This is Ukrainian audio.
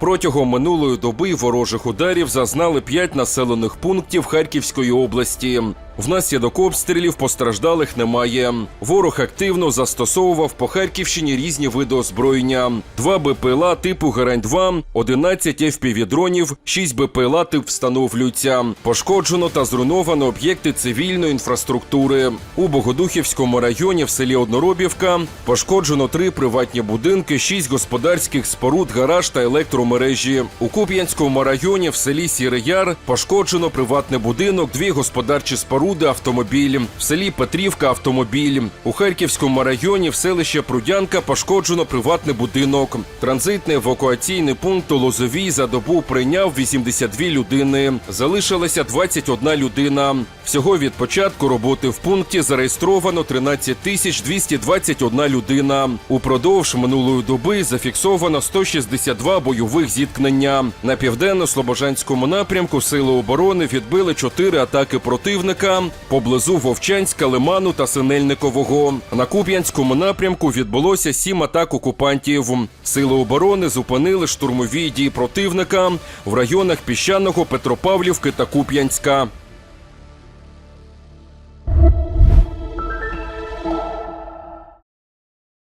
Протягом минулої доби ворожих ударів зазнали п'ять населених пунктів Харківської області. Внаслідок обстрілів постраждалих немає. Ворог активно застосовував по Харківщині різні види озброєння: два БПЛА типу Герань-2, 11 FPV-дронів, 6 БПЛА тип встановлюються. Пошкоджено та зруйновано об'єкти цивільної інфраструктури. У Богодухівському районі в селі Одноробівка пошкоджено три приватні будинки, шість господарських споруд, гараж та електромережі. У Куп'янському районі в селі Сірий пошкоджено приватний будинок, дві господарчі споруди, автомобіль. В селі Петрівка автомобіль. У Харківському районі в селище Прудянка пошкоджено приватний будинок. Транзитний евакуаційний пункт Лозовій за добу прийняв 82 людини. Залишилася 21 людина. Всього від початку роботи в пункті зареєстровано 13 тисяч 221 людина. Упродовж минулої доби зафіксовано 162 бойових зіткнення. На південно-слобожанському напрямку сили оборони відбили чотири атаки противника поблизу Вовчанська, Лиману та Синельникового. На Куп'янському напрямку відбулося сім атак окупантів. Сили оборони зупинили штурмові дії противника в районах Піщаного, Петропавлівки та Куп'янська.